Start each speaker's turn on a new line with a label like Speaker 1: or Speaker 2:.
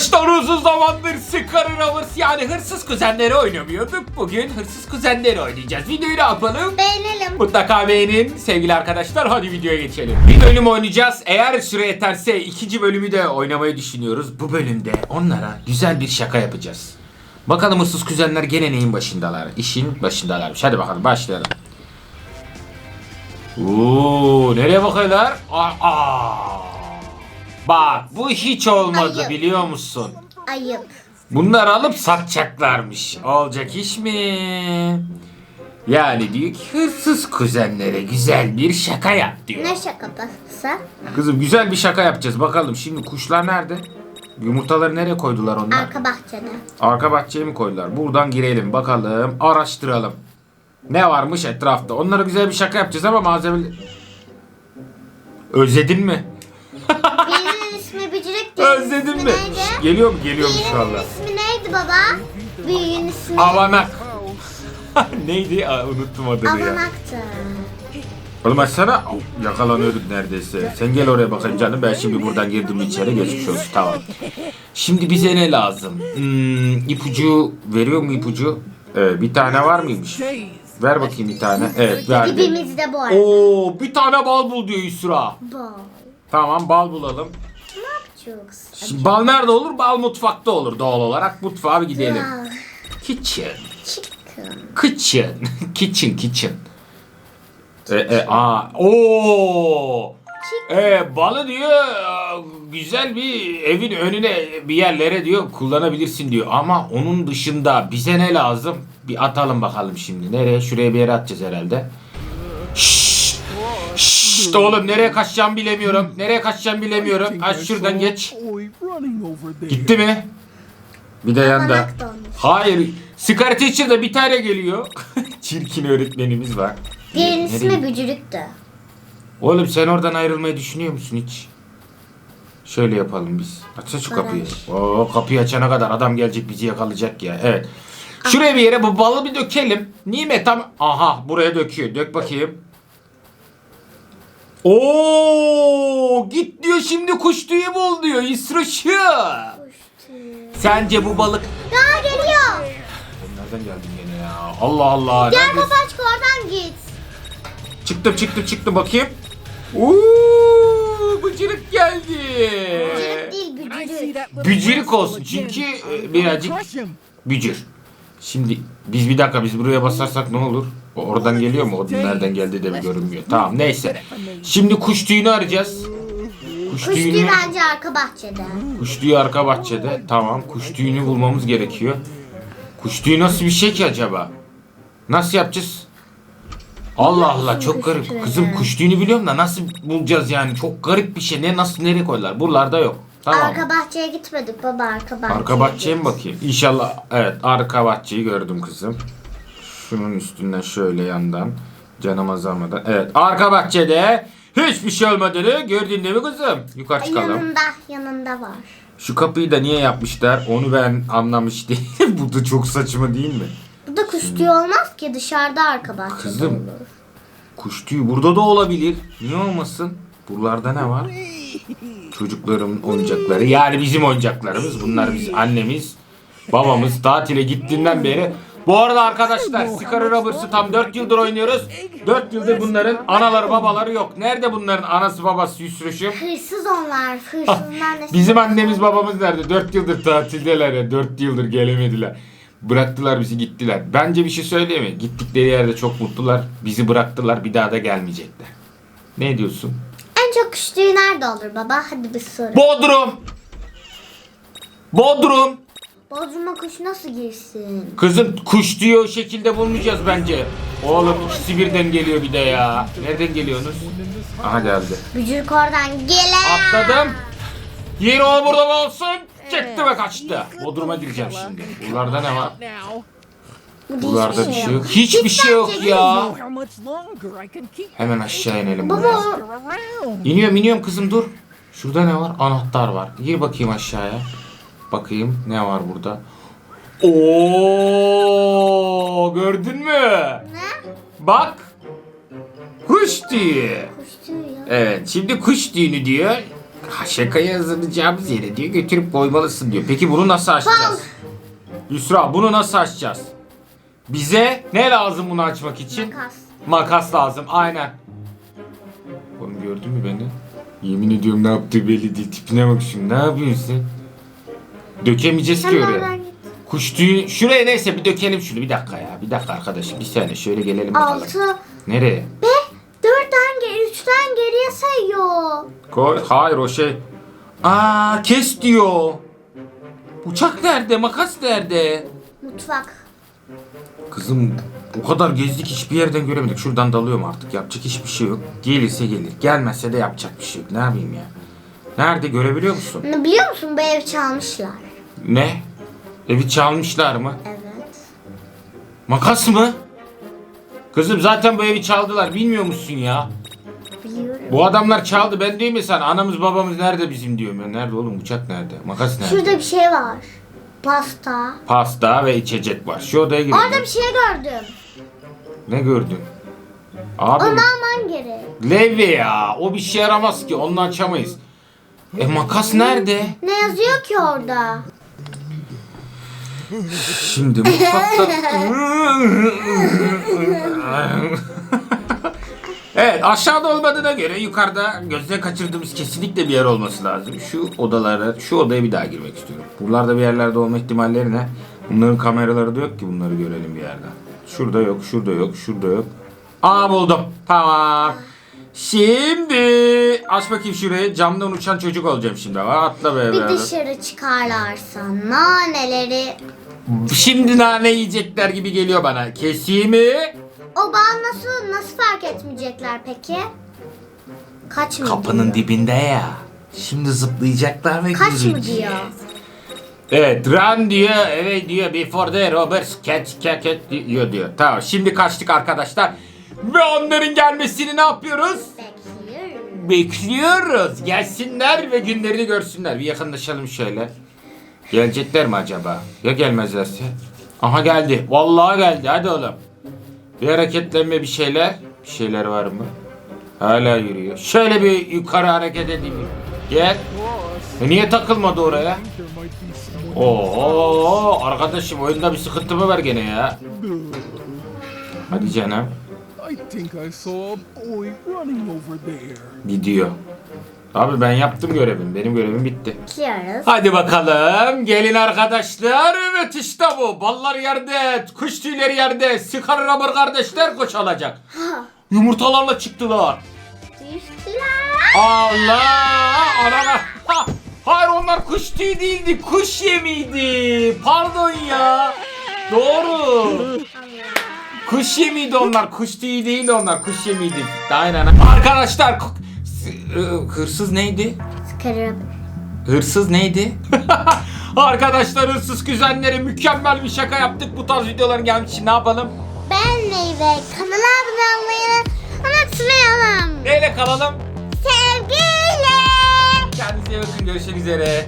Speaker 1: Arkadaşlar uzun zamandır Scarlet Rovers yani hırsız kuzenleri oynamıyorduk. Bugün hırsız kuzenleri oynayacağız. Videoyu ne yapalım?
Speaker 2: Beğenelim.
Speaker 1: Mutlaka beğenin sevgili arkadaşlar. Hadi videoya geçelim. Bir bölüm oynayacağız. Eğer süre yeterse ikinci bölümü de oynamayı düşünüyoruz. Bu bölümde onlara güzel bir şaka yapacağız. Bakalım hırsız kuzenler gene neyin başındalar? İşin başındalarmış. Hadi bakalım başlayalım. Oo, nereye bakıyorlar? Aa, aa. Bak bu hiç olmadı
Speaker 2: Ayıp.
Speaker 1: biliyor musun?
Speaker 2: Ayıp.
Speaker 1: Bunları alıp satacaklarmış. Olacak iş mi? Yani diyor ki hırsız kuzenlere güzel bir şaka yap diyor.
Speaker 2: Ne şakası?
Speaker 1: Kızım güzel bir şaka yapacağız. Bakalım şimdi kuşlar nerede? Yumurtaları nereye koydular onlar?
Speaker 2: Arka bahçede.
Speaker 1: Arka bahçeye mi koydular? Buradan girelim bakalım. Araştıralım. Ne varmış etrafta? Onlara güzel bir şaka yapacağız ama malzeme... Özledin mi? Özledin mi? Şş, Geliyor mu? Geliyormuş
Speaker 2: Birinin
Speaker 1: valla.
Speaker 2: ismi neydi baba? Büyüğün ismi
Speaker 1: Avanak. Neydi? Aa, unuttum adını ya.
Speaker 2: Avanaktı.
Speaker 1: Oğlum açsana. Yakalanıyorduk neredeyse. Sen gel oraya bakayım canım. Ben şimdi buradan girdim içeri geçmiş olsun. Tamam. Şimdi bize ne lazım? Hmm, ipucu veriyor mu ipucu? Evet, bir tane var mıymış? Ver bakayım bir tane. Evet verdi.
Speaker 2: Dibimizde bu arada.
Speaker 1: Oo, bir tane bal bul diyor Yusra.
Speaker 2: Bal.
Speaker 1: Tamam bal bulalım.
Speaker 2: Çok
Speaker 1: Şimdi bal nerede olur? Bal mutfakta olur doğal olarak. Mutfağa bir gidelim.
Speaker 2: Bal.
Speaker 1: Kitchen.
Speaker 2: Chicken.
Speaker 1: Kitchen. kitchen, kitchen. E, e, aa, oo. E, balı diyor güzel bir evin önüne bir yerlere diyor kullanabilirsin diyor. Ama onun dışında bize ne lazım? Bir atalım bakalım şimdi. Nereye? Şuraya bir yere atacağız herhalde. Şşşt oğlum nereye kaçacağımı bilemiyorum. Nereye kaçacağımı bilemiyorum. Aç şuradan geç. Gitti mi? Bir de yanda. Hayır. Scar Teacher'da bir tane geliyor. Çirkin öğretmenimiz var.
Speaker 2: Diğerinin ismi Bücürük'tü.
Speaker 1: Oğlum sen oradan ayrılmayı düşünüyor musun hiç? Şöyle yapalım biz. Açsana şu kapıyı. Oo, kapıyı açana kadar adam gelecek bizi yakalayacak ya. Evet. Şuraya bir yere bu balı bir dökelim. Nimet tam... Aha buraya döküyor. Dök bakayım. Oo git diyor şimdi kuş tüyü bul diyor. İsroşu. Sence bu balık...
Speaker 2: Ya geliyor.
Speaker 1: Nereden geldin gene ya? Allah Allah.
Speaker 2: Gel
Speaker 1: neredesin?
Speaker 2: kapaç oradan git.
Speaker 1: Çıktım çıktım çıktım bakayım. Uuu bıcırık geldi.
Speaker 2: Bücürük değil Bücürük.
Speaker 1: Bücürük olsun çünkü e, birazcık bücür. Şimdi biz bir dakika biz buraya basarsak ne olur? O oradan geliyor mu? O nereden geldi de bir görünmüyor. Tamam neyse. Şimdi kuş tüyünü arayacağız. Kuş,
Speaker 2: Kuş
Speaker 1: tüyünü,
Speaker 2: tüyü bence arka bahçede.
Speaker 1: kuş tüyü arka bahçede. Tamam kuş tüyünü bulmamız gerekiyor. Kuş tüyü nasıl bir şey ki acaba? Nasıl yapacağız? Allah Allah çok garip.
Speaker 2: tüyü?
Speaker 1: Kızım kuş tüyünü biliyorum da nasıl bulacağız yani? Çok garip bir şey. Ne nasıl nereye koydular? Buralarda yok. Tamam.
Speaker 2: Arka bahçeye gitmedik baba arka bahçeye.
Speaker 1: Arka bahçeye mi bakayım? İnşallah evet arka bahçeyi gördüm kızım. Şunun üstünden şöyle yandan canım azalmadan. Evet arka bahçede hiçbir şey olmadığını gördün değil mi kızım? Yukarı çıkalım.
Speaker 2: Yanında yanında var.
Speaker 1: Şu kapıyı da niye yapmışlar onu ben anlamış değilim. Bu da çok saçma değil mi?
Speaker 2: Bu da kuş tüyü olmaz ki dışarıda arka bahçede
Speaker 1: Kızım.
Speaker 2: olur.
Speaker 1: Kuş tüyü burada da olabilir. Niye olmasın? Buralarda ne var? Çocukların oyuncakları. Yani bizim oyuncaklarımız. Bunlar biz annemiz, babamız tatile gittiğinden beri. Bu arada arkadaşlar Scar Roberts'ı tam 4 yıldır oynuyoruz. 4 yıldır bunların anaları babaları yok. Nerede bunların anası babası Yusruş'um?
Speaker 2: Hırsız onlar. Hırsızlar ne?
Speaker 1: Bizim annemiz babamız nerede? 4 yıldır tatildeler ya. 4 yıldır gelemediler. Bıraktılar bizi gittiler. Bence bir şey söyleyeyim mi? Gittikleri yerde çok mutlular. Bizi bıraktılar. Bir daha da gelmeyecekler. Ne diyorsun?
Speaker 2: En çok tüyü nerede olur baba? Hadi bir soru.
Speaker 1: Bodrum. Bodrum.
Speaker 2: Bodrum'a kuş nasıl girsin?
Speaker 1: Kızım kuş diyor o şekilde bulmayacağız bence. Oğlum ikisi birden geliyor bir de ya. Nereden geliyorsunuz? Aha geldi.
Speaker 2: Bücürük oradan gele.
Speaker 1: Atladım. Yeri o burada olsun. Çekti ve kaçtı. Bodrum'a gireceğim şimdi. Buralarda ne var?
Speaker 2: Bu
Speaker 1: Buralarda bir
Speaker 2: hiçbir
Speaker 1: şey yok. Hiçbir şey yok ya. Hemen aşağı inelim
Speaker 2: Baba
Speaker 1: buradan. İniyorum iniyorum kızım dur. Şurada ne var? Anahtar var. Gir bakayım aşağıya. Bakayım ne var burada. Oo gördün mü?
Speaker 2: ne?
Speaker 1: Bak. Kuş tüyü.
Speaker 2: Kuş ya.
Speaker 1: Evet şimdi kuş düğünü diyor. Ha, şakayı hazırlayacağımız yere diyor götürüp koymalısın diyor. Peki bunu nasıl açacağız? Yusra bunu nasıl açacağız? Bize ne lazım bunu açmak için?
Speaker 2: Makas.
Speaker 1: Makas lazım aynen. Oğlum gördün mü beni? Yemin ediyorum ne yaptığı belli değil. Tipine bak şimdi ne yapıyorsun sen? Dökemeyeceğiz ki oraya.
Speaker 2: nereden gittin?
Speaker 1: Kuş tüyü şuraya neyse bir dökelim şunu bir dakika ya. Bir dakika arkadaşım bir saniye şöyle gelelim bakalım.
Speaker 2: Altı.
Speaker 1: Nereye?
Speaker 2: Be. Dörtten geri, üçten geriye sayıyor.
Speaker 1: Koy. Hayır o şey. Aa kes diyor. Bıçak nerede? Makas nerede?
Speaker 2: Mutfak.
Speaker 1: Kızım o kadar gezdik hiçbir yerden göremedik. Şuradan dalıyorum artık. Yapacak hiçbir şey yok. Gelirse gelir. Gelmezse de yapacak bir şey yok. Ne yapayım ya? Nerede görebiliyor musun?
Speaker 2: Ne biliyor musun bu evi çalmışlar.
Speaker 1: Ne? Evi çalmışlar mı?
Speaker 2: Evet.
Speaker 1: Makas mı? Kızım zaten bu evi çaldılar. Bilmiyor musun ya?
Speaker 2: Biliyorum.
Speaker 1: Bu adamlar çaldı. Ben değil mi sana? Anamız babamız nerede bizim diyorum ya. Nerede oğlum? Bıçak nerede? Makas nerede?
Speaker 2: Şurada bir şey var. Pasta.
Speaker 1: Pasta ve içecek var. Şu odaya girelim.
Speaker 2: Orada bir şey gördüm.
Speaker 1: Ne gördün? Abi
Speaker 2: Onu alman gerek.
Speaker 1: levye ya. O bir şey yaramaz ki. Onu açamayız. E makas nerede?
Speaker 2: Ne yazıyor ki orada?
Speaker 1: Şimdi mutfakta... evet aşağıda olmadığına göre yukarıda gözden kaçırdığımız kesinlikle bir yer olması lazım. Şu odalara, şu odaya bir daha girmek istiyorum. Buralarda bir yerlerde olma ihtimalleri ne? Bunların kameraları da yok ki bunları görelim bir yerden. Şurada yok, şurada yok, şurada yok. Aa buldum. Tamam. Şimdi aç bakayım şurayı. Camdan uçan çocuk olacağım şimdi. Atla be
Speaker 2: Bir
Speaker 1: birader.
Speaker 2: dışarı çıkarlarsa naneleri.
Speaker 1: Şimdi nane yiyecekler gibi geliyor bana. Keseyim mi?
Speaker 2: O bal nasıl nasıl fark etmeyecekler peki? Kaç mı
Speaker 1: Kapının
Speaker 2: diyor?
Speaker 1: dibinde ya. Şimdi zıplayacaklar ve
Speaker 2: Kaç mı
Speaker 1: göreceğiz.
Speaker 2: diyor?
Speaker 1: Evet run diyor. Evet diyor before the robbers catch catch catch diyor diyor. Tamam şimdi kaçtık arkadaşlar. Ve onların gelmesini ne yapıyoruz?
Speaker 2: Bekliyorum.
Speaker 1: Bekliyoruz. Gelsinler ve günlerini görsünler. Bir yakınlaşalım şöyle. Gelecekler mi acaba? Ya gelmezlerse? Aha geldi. Vallahi geldi. Hadi oğlum. Bir hareketlenme bir şeyler. Bir şeyler var mı? Hala yürüyor. Şöyle bir yukarı hareket edeyim. Gel. E niye takılmadı oraya? Oo arkadaşım oyunda bir sıkıntı mı var gene ya? Hadi canım. Gidiyor. Abi ben yaptım görevim. Benim görevim bitti.
Speaker 2: Bekliyoruz.
Speaker 1: Hadi bakalım. Gelin arkadaşlar. Evet işte bu. Ballar yerde. Kuş tüyleri yerde. Sıkar rubber kardeşler koç alacak. Yumurtalarla çıktılar.
Speaker 2: Düştüler.
Speaker 1: Allah! Anana. Ha! Hayır onlar kuş tüyü değildi. Kuş yemiydi. Pardon ya. Doğru. Kuş yemiydi onlar. Kuş tüyü değildi onlar. Kuş yemiydi. Aynen. Arkadaşlar. I, Hırsız neydi?
Speaker 2: Sıkarım.
Speaker 1: Hırsız neydi? Arkadaşlar hırsız kuzenleri mükemmel bir şaka yaptık. Bu tarz videoların gelmiş için ne yapalım?
Speaker 2: Beğenmeyi ve kanala abone olmayı unutmayalım.
Speaker 1: Neyle kalalım?
Speaker 2: Sevgiyle.
Speaker 1: Kendinize iyi bakın. Görüşmek üzere.